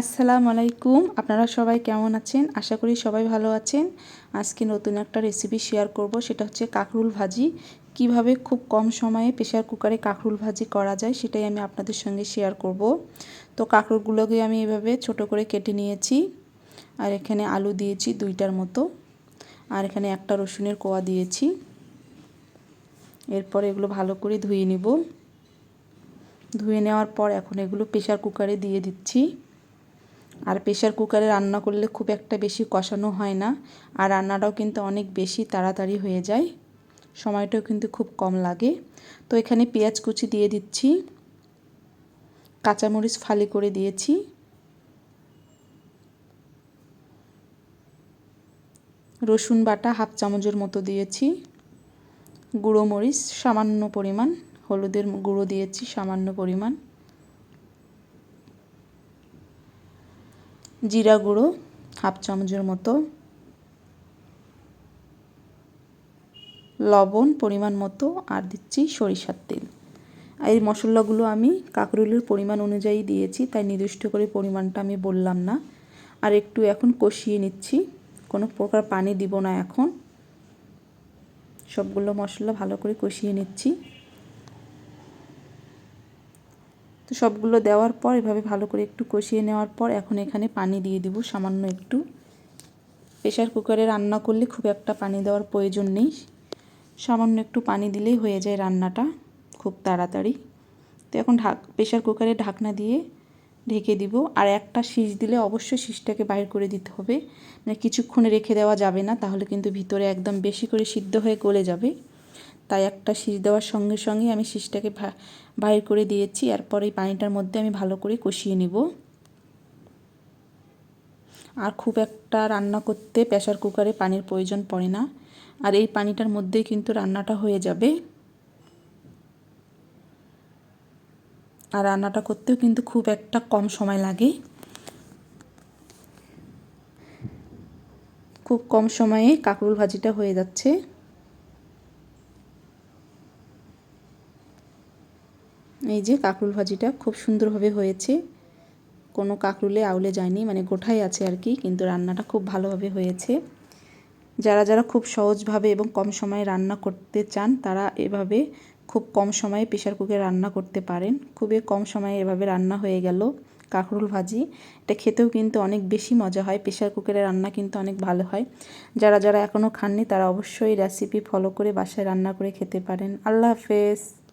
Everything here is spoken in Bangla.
আসসালামু আলাইকুম। আপনারা সবাই কেমন আছেন? আশা করি সবাই ভালো আছেন। আজকে নতুন একটা রেসিপি শেয়ার করব, সেটা হচ্ছে কাঁকরুল ভাজি। কীভাবে খুব কম সময়ে প্রেশার কুকারে কাঁকরুল ভাজি করা যায়, সেটাই আমি আপনাদের সঙ্গে শেয়ার করব। তো কাঁকরুলগুলোকে আমি এভাবে ছোট করে কেটে নিয়েছি। আর এখানে আলু দিয়েছি দুইটার মতো। আর এখানে একটা রসুনের কোয়া দিয়েছি। এরপর এগুলো ভালো করে ধুয়ে নেব। ধুয়ে নেওয়ার পর এখন এগুলো প্রেশার কুকারে দিয়ে দিচ্ছি। আর প্রেশার কুকারে রান্না করলে খুব একটা বেশি কষানো হয় না। আর রান্নাটাও কিন্তু অনেক বেশি তাড়াতাড়ি হয়ে যায়। সময়টাও কিন্তু খুব কম লাগে। তো এখানে পেঁয়াজ কুচি দিয়ে দিচ্ছি। কাঁচামরিচ ফালি করে দিয়েছি। রসুন বাটা হাফ চামচের মতো দিয়েছি। গুঁড়ো মরিচ সামান্য পরিমাণ, হলুদের গুঁড়ো দিয়েছি সামান্য পরিমাণ। জিরা গুঁড়ো, হাফ চামচের মতো। লবণ পরিমাণ মতো, আর দিচ্ছি সরিষার তেল। আর এই মশলাগুলো আমি কাঁকরুলের পরিমাণ অনুযায়ী দিয়েছি, তাই নির্দিষ্ট করে পরিমাণটা আমি বললাম না। আর একটু এখন কষিয়ে নিচ্ছি, কোনো প্রকার পানি দিব না এখন। সবগুলো মশলা ভালো করে কষিয়ে নিচ্ছি। তো সবগুলো দেওয়ার পর এভাবে ভালো করে একটু কষিয়ে নেওয়ার পর এখন এখানে পানি দিয়ে দিব, সামান্য একটু। প্রেশার কুকারে রান্না করলে খুব একটা পানি দেওয়ার প্রয়োজন নেই। সামান্য একটু পানি দিলেই হয়ে যায় রান্নাটা খুব তাড়াতাড়ি। তো এখন ঢাক প্রেশার কুকারে ঢাকনা দিয়ে ঢেকে দিব। আর একটা শীষ দিলে অবশ্যই শীষটাকে বাইর করে দিতে হবে। মানে কিছুক্ষণে রেখে দেওয়া যাবে না, তাহলে কিন্তু ভিতরে একদম বেশি করে সিদ্ধ হয়ে গলে যাবে। তাই একটা শীষ দেওয়ার সঙ্গে সঙ্গে আমি শীষটাকে বাইর করে দিয়েছি। এরপর এই পানিটার মধ্যে আমি ভালো করে কষিয়ে নিব। আর খুব একটা রান্না করতে প্রেশার কুকারে পানির প্রয়োজন পড়ে না। আর এই পানিটার মধ্যেই কিন্তু রান্নাটা হয়ে যাবে। আর রান্নাটা করতেও কিন্তু খুব একটা কম সময় লাগে। খুব কম সময়ে কাঁকরুল ভাজিটা হয়ে যাচ্ছে। এই যে কাঁকরুল ভাজিটা খুব সুন্দরভাবে হয়েছে। কোনো কাঁকরুলে আউলে যায়নি মানে গোঠাই আছে আর কি, কিন্তু রান্নাটা খুব ভালোভাবে হয়েছে। যারা যারা খুব সহজভাবে এবং কম সময়ে রান্না করতে চান, তারা এভাবে খুব কম সময়ে প্রেশার কুকারে রান্না করতে পারেন। খুবই কম সময়ে এভাবে রান্না হয়ে গেল কাঁকরুল ভাজি। এটা খেতেও কিন্তু অনেক বেশি মজা হয় প্রেশার কুকারে রান্না কিন্তু অনেক ভালো হয়। যারা যারা এখনও খাননি, তারা অবশ্যই রেসিপি ফলো করে বাসায় রান্না করে খেতে পারেন। আল্লাহ হাফেজ।